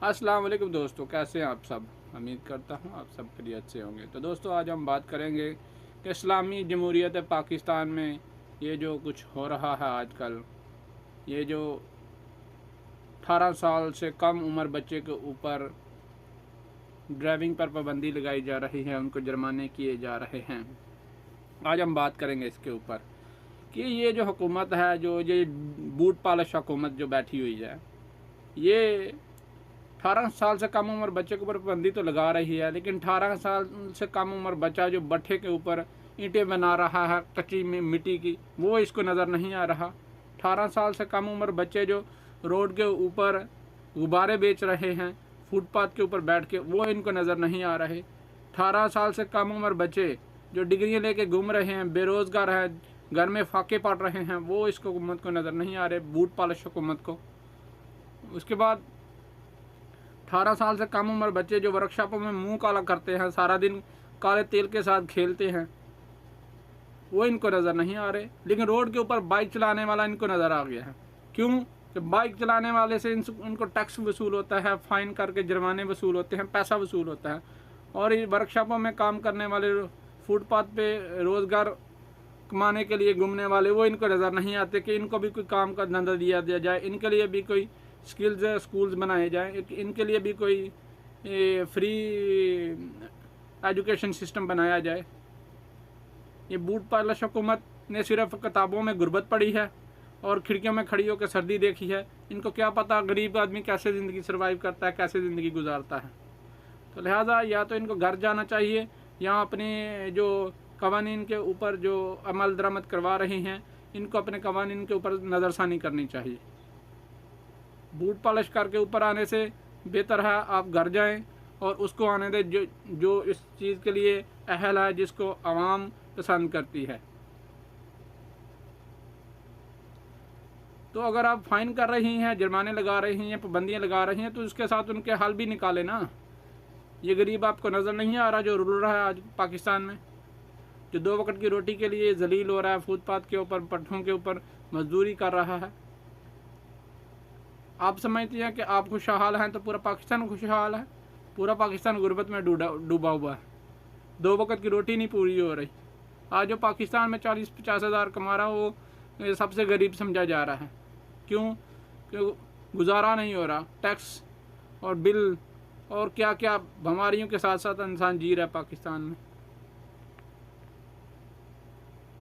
السلام علیکم دوستو، کیسے ہیں آپ سب؟ امید کرتا ہوں آپ سب کے لیے اچھے ہوں گے۔ تو دوستو، آج ہم بات کریں گے کہ اسلامی جمہوریت پاکستان میں یہ جو کچھ ہو رہا ہے آج کل، یہ جو اٹھارہ سال سے کم عمر بچے کے اوپر ڈرائیونگ پر پابندی لگائی جا رہی ہے، ان کو جرمانے کیے جا رہے ہیں۔ آج ہم بات کریں گے اس کے اوپر کہ یہ جو حکومت ہے، جو یہ بوٹ پالش حکومت جو بیٹھی ہوئی ہے، یہ اٹھارہ سال سے کم عمر بچے کے اوپر پابندی تو لگا رہی ہے، لیکن اٹھارہ سال سے کم عمر بچہ جو بٹھے کے اوپر اینٹیں بنا رہا ہے، کچی میں مٹی کی، وہ اس کو نظر نہیں آ رہا۔ اٹھارہ سال سے کم عمر بچے جو روڈ کے اوپر غبارے بیچ رہے ہیں، فٹ پاتھ کے اوپر بیٹھ کے، وہ ان کو نظر نہیں آ رہے۔ اٹھارہ سال سے کم عمر بچے جو ڈگریاں لے کے گھوم رہے ہیں، بے روزگار ہیں، گھر میں فاقے پاٹ رہے ہیں، وہ اس کو حکومت کو نظر نہیں آ رہے، بوٹ پالش حکومت کو۔ اس کے بعد اٹھارہ سال سے کم عمر بچے جو ورک شاپوں میں منہ کالا کرتے ہیں، سارا دن کالے تیل کے ساتھ کھیلتے ہیں۔ وہ ان کو نظر نہیں آ رہے، لیکن روڈ کے اوپر بائک چلانے والا ان کو نظر آ گیا ہے۔ کیوں؟ کہ بائک چلانے والے سے ان کو ٹیکس وصول ہوتا ہے فائن کر کے جرمانے وصول ہوتے ہیں، پیسہ وصول ہوتا ہے۔ اور ورک شاپوں میں کام کرنے والے فٹ پاتھ پہ روزگار کمانے کے لیے گھومنے والے، وہ ان کو نظر نہیں آتے کہ ان کو بھی کوئی کام کا دھندا دیا دیا جائے۔ ان کے لیے بھی کوئی اسکلز اسکولز بنائے جائیں۔ ان کے لیے بھی کوئی فری ایجوکیشن سسٹم بنایا جائے۔ یہ بوٹ پالش حکومت نے صرف کتابوں میں غربت پڑی ہے اور کھڑکیوں میں کھڑی ہو کے سردی دیکھی ہے۔ ان کو کیا پتہ غریب آدمی کیسے زندگی سروائیو کرتا ہے، کیسے زندگی گزارتا ہے۔ تو لہٰذا یا تو ان کو گھر جانا چاہیے یا اپنے جو قوانین کے اوپر جو عمل درآمد کروا رہے ہیں، ان کو اپنے قوانین کے اوپر نظر ثانی کرنی چاہیے۔ بوٹ پالش کر کے اوپر آنے سے بہتر ہے، آپ گھر جائیں اور اس کو آنے دیں جو جو اس چیز کے لیے اہل ہے، جس کو عوام پسند کرتی ہے۔ تو اگر آپ فائن کر رہی ہیں، جرمانے لگا رہی ہیں، پابندیاں لگا رہی ہیں، تو اس کے ساتھ ان کے حل بھی نکالے نا۔ یہ غریب آپ کو نظر نہیں آ رہا جو رول رہا ہے آج پاکستان میں؟ جو دو وقت کی روٹی کے لیے ذلیل ہو رہا ہے فوٹ پاتھ کے اوپر، پٹھوں کے اوپر مزدوری کر رہا ہے۔ آپ سمجھتے ہیں کہ آپ خوشحال ہیں تو پورا پاکستان خوشحال ہے؟ پورا پاکستان غربت میں ڈوبا ہوا ہے۔ دو وقت کی روٹی نہیں پوری ہو رہی۔ آج جو پاکستان میں چالیس پچاس ہزار کما رہا وہ سب سے غریب سمجھا جا رہا ہے۔ کیوں؟ کہ گزارا نہیں ہو رہا۔ ٹیکس اور بل اور کیا کیا بیماریوں کے ساتھ ساتھ انسان جی رہا ہے پاکستان میں۔